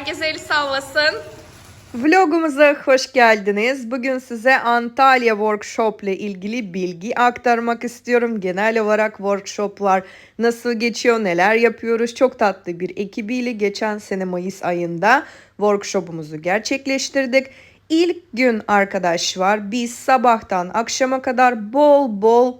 Herkes el sallasın. Vlogumuza hoş geldiniz. Bugün size Antalya Workshop ile ilgili bilgi aktarmak istiyorum. Genel olarak workshoplar nasıl geçiyor, neler yapıyoruz. Çok tatlı bir ekibiyle geçen sene Mayıs ayında workshopumuzu gerçekleştirdik. İlk gün arkadaşlar biz sabahtan akşama kadar bol bol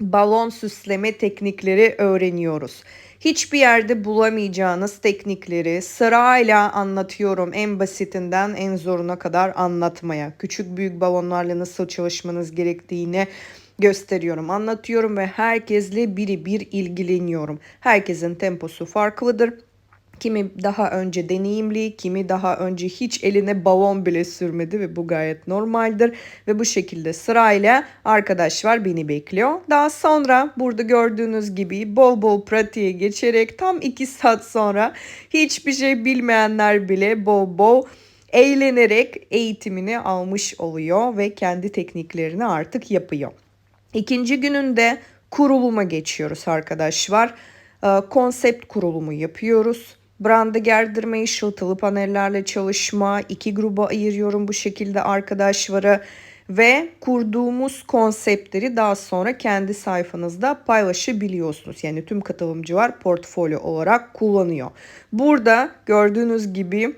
balon süsleme teknikleri öğreniyoruz. Hiçbir yerde bulamayacağınız teknikleri sırayla anlatıyorum en basitinden en zoruna kadar anlatmaya. Küçük büyük balonlarla nasıl çalışmanız gerektiğini gösteriyorum, anlatıyorum ve herkesle biri bir ilgileniyorum. Herkesin temposu farklıdır. Kimi daha önce deneyimli, kimi daha önce hiç eline balon bile sürmedi ve bu gayet normaldir. Ve bu şekilde sırayla arkadaşlar beni bekliyor. Daha sonra burada gördüğünüz gibi bol bol pratiğe geçerek tam 2 saat sonra hiçbir şey bilmeyenler bile bol bol eğlenerek eğitimini almış oluyor ve kendi tekniklerini artık yapıyor. İkinci gününde kuruluma geçiyoruz arkadaşlar. Ee, Konsept kurulumu yapıyoruz. Brandı gerdirme, ışıltılı panellerle çalışma, iki gruba ayırıyorum bu şekilde arkadaşları ve kurduğumuz konseptleri daha sonra kendi sayfanızda paylaşabiliyorsunuz. Yani tüm katılımcılar portfolyo olarak kullanıyor. Burada gördüğünüz gibi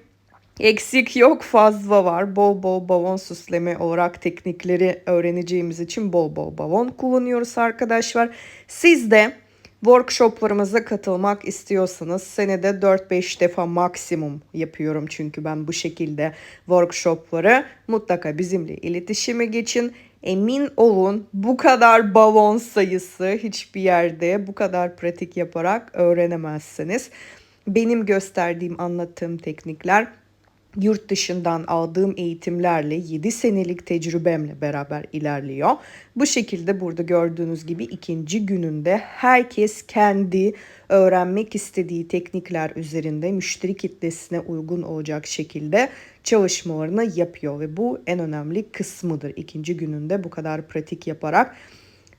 Eksik yok fazla var. Bol bol balon süsleme olarak teknikleri öğreneceğimiz için bol bol balon kullanıyoruz arkadaşlar. Siz de workshoplarımıza katılmak istiyorsanız senede 4-5 defa maksimum yapıyorum çünkü ben bu şekilde workshopları mutlaka bizimle iletişime geçin. Emin olun bu kadar balon sayısı hiçbir yerde bu kadar pratik yaparak öğrenemezsiniz. Benim gösterdiğim anlattığım teknikler yurt dışından aldığım eğitimlerle 7 senelik tecrübemle beraber ilerliyor. Bu şekilde burada gördüğünüz gibi ikinci gününde herkes kendi öğrenmek istediği teknikler üzerinde müşteri kitlesine uygun olacak şekilde çalışmalarını yapıyor ve bu en önemli kısmıdır. İkinci gününde bu kadar pratik yaparak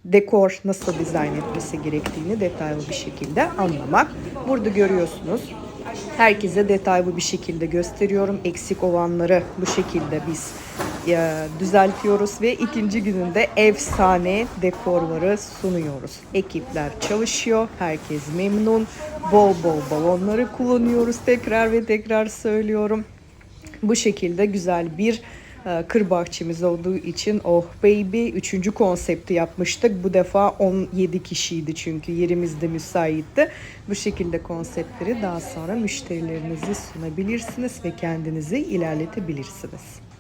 dekor nasıl dizayn etmesi gerektiğini detaylı bir şekilde anlamak. Burada görüyorsunuz herkese detaylı bir şekilde gösteriyorum. Eksik olanları bu şekilde biz e, düzeltiyoruz ve ikinci gününde efsane dekorları sunuyoruz. Ekipler çalışıyor, herkes memnun. Bol bol balonları kullanıyoruz tekrar ve tekrar söylüyorum. Bu şekilde güzel bir kır bahçemiz olduğu için oh baby üçüncü konsepti yapmıştık. Bu defa 17 kişiydi çünkü yerimiz de müsaitti. Bu şekilde konseptleri daha sonra müşterilerinizi sunabilirsiniz ve kendinizi ilerletebilirsiniz.